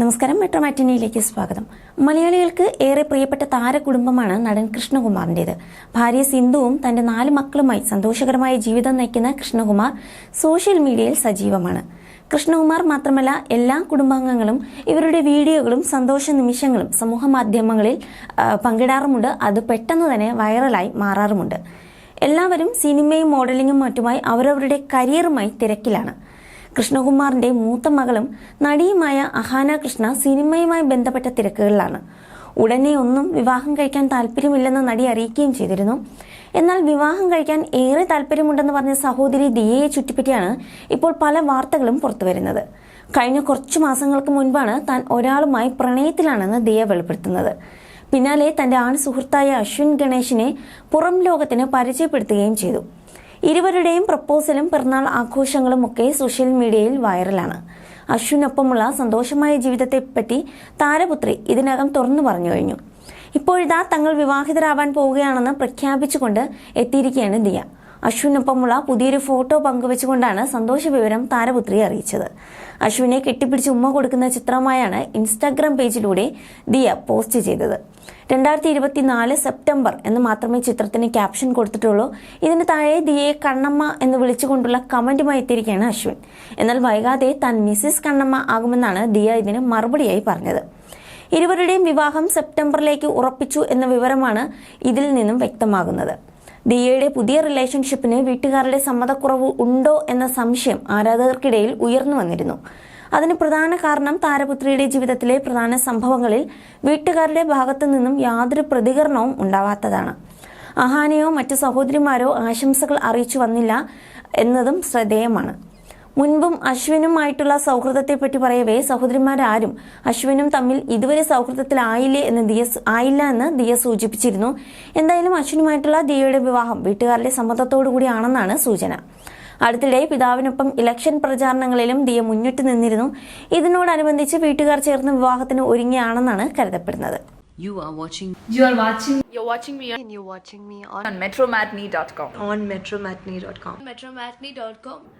നമസ്കാരം മെട്രോ മാറ്റിനിയിലേക്ക് സ്വാഗതം. മലയാളികൾക്ക് ഏറെ പ്രിയപ്പെട്ട താരകുടുംബമാണ് നടൻ കൃഷ്ണകുമാറിന്റേത്. ഭാര്യ സിന്ധുവും തന്റെ നാല് മക്കളുമായി സന്തോഷകരമായ ജീവിതം നയിക്കുന്ന കൃഷ്ണകുമാർ സോഷ്യൽ മീഡിയയിൽ സജീവമാണ്. കൃഷ്ണകുമാർ മാത്രമല്ല എല്ലാ കുടുംബാംഗങ്ങളും ഇവരുടെ വീഡിയോകളും സന്തോഷ നിമിഷങ്ങളും സമൂഹ മാധ്യമങ്ങളിൽ പങ്കിടാറുമുണ്ട്. അത് പെട്ടെന്ന് തന്നെ വൈറലായി മാറാറുമുണ്ട്. എല്ലാവരും സിനിമയും മോഡലിങ്ങും മറ്റുമായി അവരവരുടെ കരിയറുമായി തിരക്കിലാണ്. കൃഷ്ണകുമാറിന്റെ മൂത്ത മകളും നടിയുമായ അഹാന കൃഷ്ണ സിനിമയുമായി ബന്ധപ്പെട്ട തിരക്കുകളിലാണ്. ഉടനെ ഒന്നും വിവാഹം കഴിക്കാൻ താല്പര്യമില്ലെന്ന് നടി അറിയിക്കുകയും ചെയ്തിരുന്നു. എന്നാൽ വിവാഹം കഴിക്കാൻ ഏറെ താല്പര്യമുണ്ടെന്ന് പറഞ്ഞ സഹോദരി ദിയയെ ചുറ്റിപ്പറ്റിയാണ് ഇപ്പോൾ പല വാർത്തകളും പുറത്തുവരുന്നത്. കഴിഞ്ഞ കുറച്ചു മാസങ്ങൾക്ക് മുൻപാണ് താൻ ഒരാളുമായി പ്രണയത്തിലാണെന്ന് ദിയ വെളിപ്പെടുത്തുന്നത്. പിന്നാലെ തന്റെ ആൺ സുഹൃത്തായ അശ്വിൻ ഗണേശിനെ പുറം ലോകത്തിന് പരിചയപ്പെടുത്തുകയും ചെയ്തു. ഇരുവരുടെയും പ്രപ്പോസലും പിറന്നാൾ ആഘോഷങ്ങളും ഒക്കെ സോഷ്യൽ മീഡിയയിൽ വൈറലാണ്. അശ്വിനൊപ്പമുള്ള സന്തോഷമായ ജീവിതത്തെപ്പറ്റി താരപുത്രി ഇതിനകം തുറന്നു പറഞ്ഞു കഴിഞ്ഞു. ഇപ്പോഴിതാ തങ്ങൾ വിവാഹിതരാവാൻ പോവുകയാണെന്ന് പ്രഖ്യാപിച്ചുകൊണ്ട് എത്തിയിരിക്കുകയാണ് ദിയ. അശ്വിനൊപ്പമുള്ള പുതിയൊരു ഫോട്ടോ പങ്കുവച്ചുകൊണ്ടാണ് സന്തോഷ വിവരം താരപുത്രി അറിയിച്ചത്. അശ്വിനെ കെട്ടിപ്പിടിച്ച് ഉമ്മ കൊടുക്കുന്ന ചിത്രമായാണ് ഇൻസ്റ്റാഗ്രാം പേജിലൂടെ ദിയ പോസ്റ്റ് ചെയ്തത്. രണ്ടായിരത്തി ഇരുപത്തിനാല് സെപ്റ്റംബർ എന്ന് മാത്രമേ ചിത്രത്തിന് ക്യാപ്ഷൻ കൊടുത്തിട്ടുള്ളൂ. ഇതിന് താഴെ ദിയയെ കണ്ണമ്മ എന്ന് വിളിച്ചുകൊണ്ടുള്ള കമന്റുമായി എത്തിയിരിക്കുകയാണ് അശ്വിൻ. എന്നാൽ വൈകാതെ താൻ മിസ്സിസ് കണ്ണമ്മ ആകുമെന്നാണ് ദിയ ഇതിന് മറുപടിയായി പറഞ്ഞത്. ഇരുവരുടെയും വിവാഹം സെപ്റ്റംബറിലേക്ക് ഉറപ്പിച്ചു എന്ന വിവരമാണ് ഇതിൽ നിന്നും വ്യക്തമാകുന്നത്. ദിയയുടെ പുതിയ റിലേഷൻഷിപ്പിന് വീട്ടുകാരുടെ സമ്മതക്കുറവ് ഉണ്ടോ എന്ന സംശയം ആരാധകർക്കിടയിൽ ഉയർന്നു വന്നിരുന്നു. അതിന് പ്രധാന കാരണം താരപുത്രിയുടെ ജീവിതത്തിലെ പ്രധാന സംഭവങ്ങളിൽ വീട്ടുകാരുടെ ഭാഗത്തു നിന്നും യാതൊരു പ്രതികരണവും ഉണ്ടാവാത്തതാണ്. അഹാനയോ മറ്റു സഹോദരിമാരോ ആശംസകൾ അറിയിച്ചു വന്നില്ല എന്നതും ശ്രദ്ധേയമാണ്. മുൻപും അശ്വിനുമായിട്ടുള്ള സൗഹൃദത്തെപ്പറ്റി പറയവേ സഹോദരിമാരാരും അശ്വിനും തമ്മിൽ ഇതുവരെ സൗഹൃദത്തിലായില്ലേ എന്ന് ദിയ ആയില്ല എന്ന് ദിയ സൂചിപ്പിച്ചിരുന്നു എന്തായാലും അശ്വിനുമായിട്ടുള്ള ദിയയുടെ വിവാഹം വീട്ടുകാരുടെ സമ്മതത്തോടു കൂടിയാണെന്നാണ് സൂചന അടുത്തിടെ പിതാവിനൊപ്പം ഇലക്ഷൻ പ്രചാരണങ്ങളിലും ദിയ മുന്നിട്ട് നിന്നിരുന്നു ഇതിനോടനുബന്ധിച്ച് വീട്ടുകാർ ചേർന്ന് വിവാഹത്തിന് ഒരുങ്ങിയാണെന്നാണ് കരുതപ്പെടുന്നത് You are watching You are watching You're watching me on, and you're watching me on, on metromatney.com. on metromatney.com. metromatney.com.